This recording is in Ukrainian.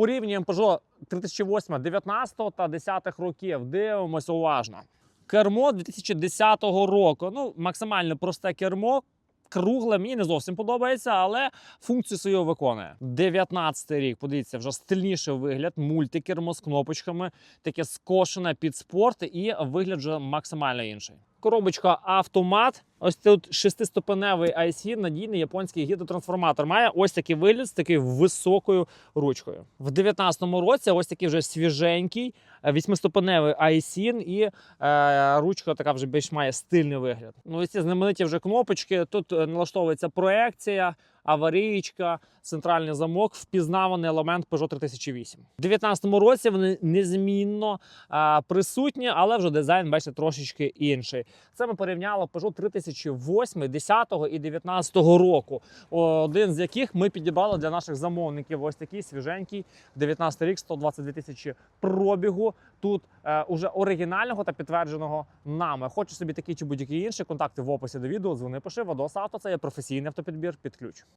Порівнюємо Peugeot 3008 19 та 10 років. Дивимося уважно. Кермо 2010 року. Ну, максимально просте кермо. Кругле мені не зовсім подобається, але функцію свою виконує. 19 рік, подивіться, вже стильніший вигляд, мультикермо з кнопочками, таке скошене під спорт, і вигляд вже максимально інший. Коробочка автомат. Ось тут шестиступеневий IC, надійний японський гідротрансформатор. Має ось такий вигляд з такою високою ручкою. В 19-му році ось такий вже свіженький, е, восьмиступеневий IC і е, ручка така вже більш має стильний вигляд. Ну ось ці знамениті вже кнопочки. Тут е, налаштовується проекція, аварійка, центральний замок, впізнаваний елемент Peugeot 3008. У 19-му році вони незмінно е, присутні, але вже дизайн, бачите, трошечки інший. Це ми порівняли Peugeot 3008, 10 і 19 року. Один з яких ми підібрали для наших замовників. Ось такий свіженький 19 рік, 122 тисячі пробігу. Тут е, уже оригінального та підтвердженого нами. Хочу собі такий чи будь-який інший. Контакти в описі до відео. Дзвони пиши. Водос авто це є професійний автопідбір під ключ.